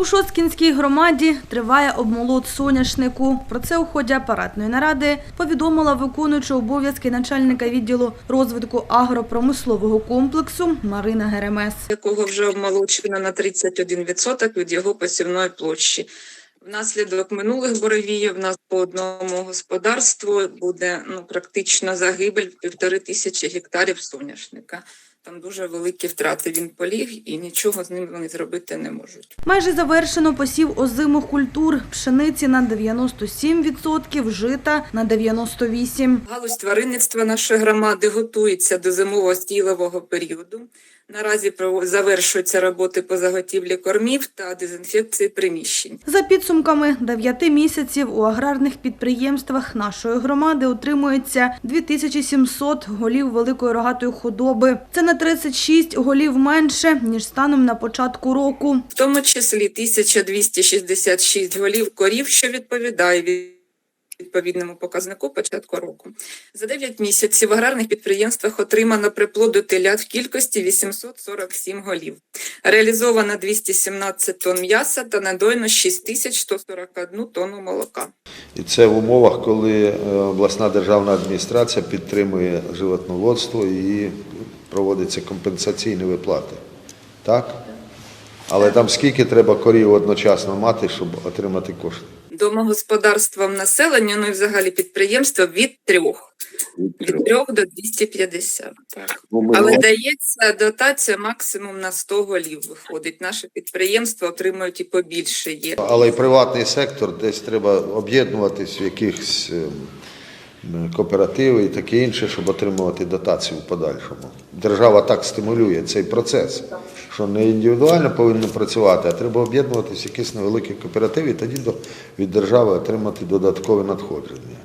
У Шоцкінській громаді триває обмолот соняшнику. Про це у ході апаратної наради повідомила виконуюча обов'язки начальника відділу розвитку агропромислового комплексу Марина Геремес. якого вже обмолочено на 31% від його посівної площі. Внаслідок минулих буревіїв в нас по одному господарству буде ну, практично загибель півтори тисячі гектарів соняшника. Там дуже великі втрати. Він поліг і нічого з ним вони зробити не можуть. Майже завершено посів озимих культур пшениці на 97%, жита на 98%. Галузь тваринництва нашої громади готується до зимового стілового періоду. Наразі завершуються роботи по заготівлі кормів та дезінфекції приміщень. За підсумками 9 місяців у аграрних підприємствах нашої громади утримується 2700 голів великої рогатої худоби. Це на 36 голів менше, ніж станом на початку року. в тому числі 1266 голів корів, що відповідає від- відповідному показнику початку року. За 9 місяців в аграрних підприємствах отримано приплоду телят в кількості 847 голів. Реалізовано 217 тонн м'яса та надойно 6141 тонну молока. І це в умовах, коли е, обласна державна адміністрація підтримує животноводство і проводяться компенсаційні виплати. Так? Але там скільки треба корів одночасно мати, щоб отримати кошти? Домогосподарствам населення, ну і взагалі підприємства від трьох. Від трьох до 250. Так. Але дається дотація максимум на 100 голів виходить. Наші підприємства отримують і побільше є. Але й приватний сектор десь треба об'єднуватись в якихось е, кооперативи і таке інше, щоб отримувати дотацію в подальшому. Держава так стимулює цей процес, що не індивідуально повинні працювати, а треба об'єднуватись в якісь невеликі кооперативи і тоді від держави отримати додаткове надходження.